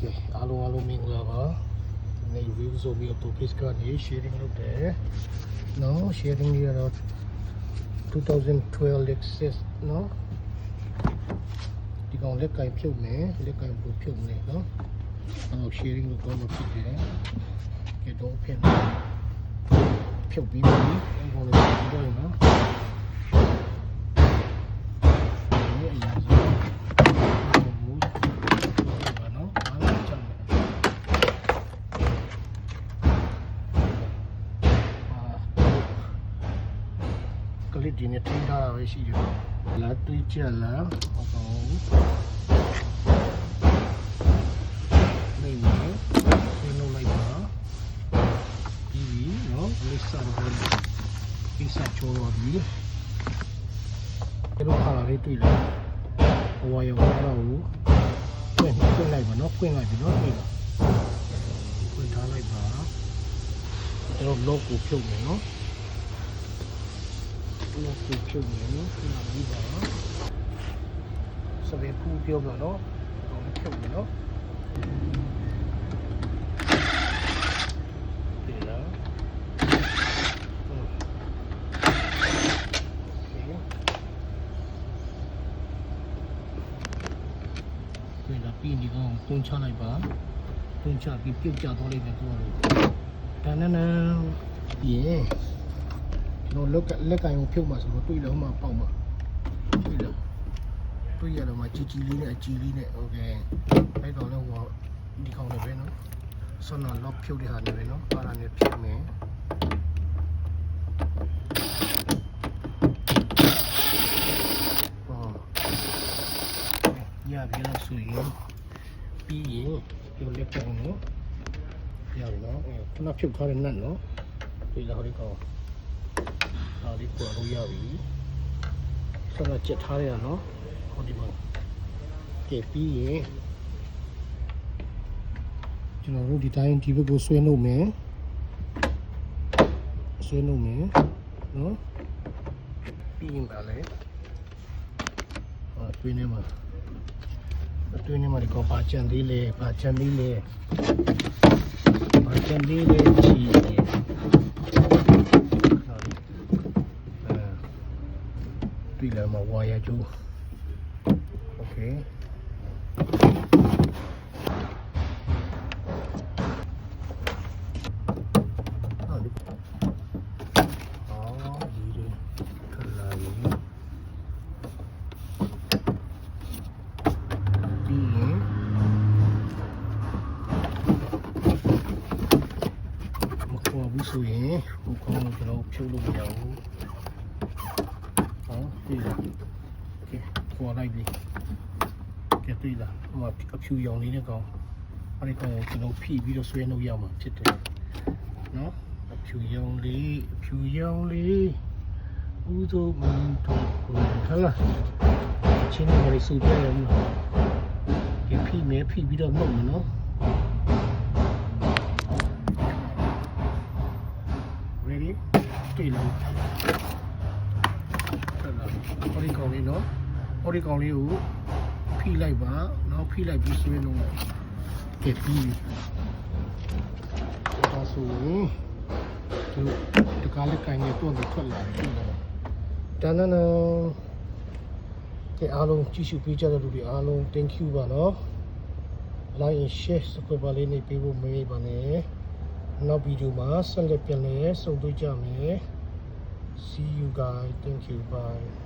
ကဲအားလုံးအားလုံးမင်္ဂလာပါဒီနေ့ view ဆိုပြီးတော့ page ကနေ sharing လုပ်တယ်နော် sharing လေးကတော့2012 Lexus နော်ဒီကောင်လက်ကင်ဖြုတ်မယ်လက်ကင်ပူဖြုတ်မယ်နော်အဲ့တော့ sharing လုပ်တော့မဖြစ်တယ်ကဲတော့ဖြစ်နေဖြုတ်ပြီးပြီအဲ့ကောင်လေးဖြုတ်တော့နော် လစ်ဒီနဲ့ထင်းထားတာပဲရှိတယ်လာတွေးကြလားဟုတ်ပါဘူးနေနေဆေးလုံးလိုက်ပါပြီးပြီနော်လစ်ဆန်တော့ဒီစားချိုးတော့ပြီဒီလိုခါလာလေးတွေ့လားဘဝရောတော့ဘူးဖွင့်ဖွင့်လိုက်ပါနော်ဖွင့်လိုက်ပြီနော်တွေ့လားဖွင့်ထားလိုက်ပါကျွန်တော် log ကိုဖြုတ်မယ်နော် လို့ပြဖြုတ်နေနော်ဒီမှာပြီးပါတော့စပယ်ဖူးပြောပြတော့တော့ဖြုတ်နေနော်ဒီလားဟုတ်ကဲ့ဒါပြီးဒီကောင်တွန်းချလိုက်ပါတွန်းချပြီးပြုတ်ကျသွားလိုက်မယ်သူကတော့တန်းနန်းနန်းယေ ကျွန်တော်လက်ကလက်ကင်ကိုဖြုတ်မှာဆိုတော့တွေ့လို့မှပေါက်မှာတွေ့လားတွေ့ရတော့မှជីជីလေးနဲ့အကြီးလေးနဲ့โอเคအဲ့တော့လည်းဟိုဒီကောင်လည်းပဲနော်ဆွမ်းတော့ lock ဖြုတ်တဲ့ဟာနဲ့ပဲနော်ပါလာနဲ့ဖြုတ်မယ်ဟောရပြီလို့ဆိုရင်ပြီးရင်ဒီလက်ကောင်နော်ရပြီနော်အဲခုနဖြုတ်ထားတဲ့နတ်နော်တွေ့လားဟိုဒီကောင် ဒါလေးပေါ်လို့ရပြီဆက်လက်ချက်ထားရနော်ဟောဒီမှာကဲပြီးရင်ကျွန်တော်တို့ဒီတိုင်းဒီဘက်ကိုဆွဲနှုတ်မယ်ဆွဲနှုတ်မယ်နော်ပြီးရင်ပါလေဟောတွင်းနေမှာတွင်းနေမှာဒီကောပါချန်သေးလေပါချန်သေးလေပါချန်သေးလေချီ တယ် တွေ့လာမှာဝါရကျိုးโอเคအော်ဒီအော်ဒီရခလာရီဒီရင်မခေါ်ဘူးဆိုရင်ဟိုကောင်ကိုကျွန်တော်ဖြုတ်လို့မရဘူး ခေါ်လိုက်ပြီကဲပြီလားဟိုမှာအဖြူရောင်လေးနဲ့ကောင်အဲ့ဒီကောင်ကိုကျွန်တော်ဖိပြီးတော့ဆွဲနှုတ်ရမှာဖြစ်တယ်နော်အဖြူရောင်လေးအဖြူရောင်လေးဦးသောမင်းတို့ကိုဟလာချင်းနေရီစူပြရမှာဒီဖိမဲဖိပြီးတော့နှုတ်မယ်နော် ready တွေ့လားဟောဒီကောင်လေးနော် ဟောဒီကောင်လေးကိုဖိလိုက်ပါနော်ဖိလိုက်ပြီးဆွေးလုံးလိုက်ကဲပြီးဒါဆိုရင်ဒီဒီကားလက်ကင်နေတော့ထွက်လာပြီတန်းနန်းကဲအားလုံးကြည့်ရှုပေးကြတဲ့လူတွေအားလုံး thank you ပါနော် like and share subscribe ပါလေးနေပေးဖို့မမေ့ပါနဲ့နောက်ဗီဒီယိုမှာဆက်လက်ပြန်လည်ဆုံတွေ့ကြမယ် see you guys thank you bye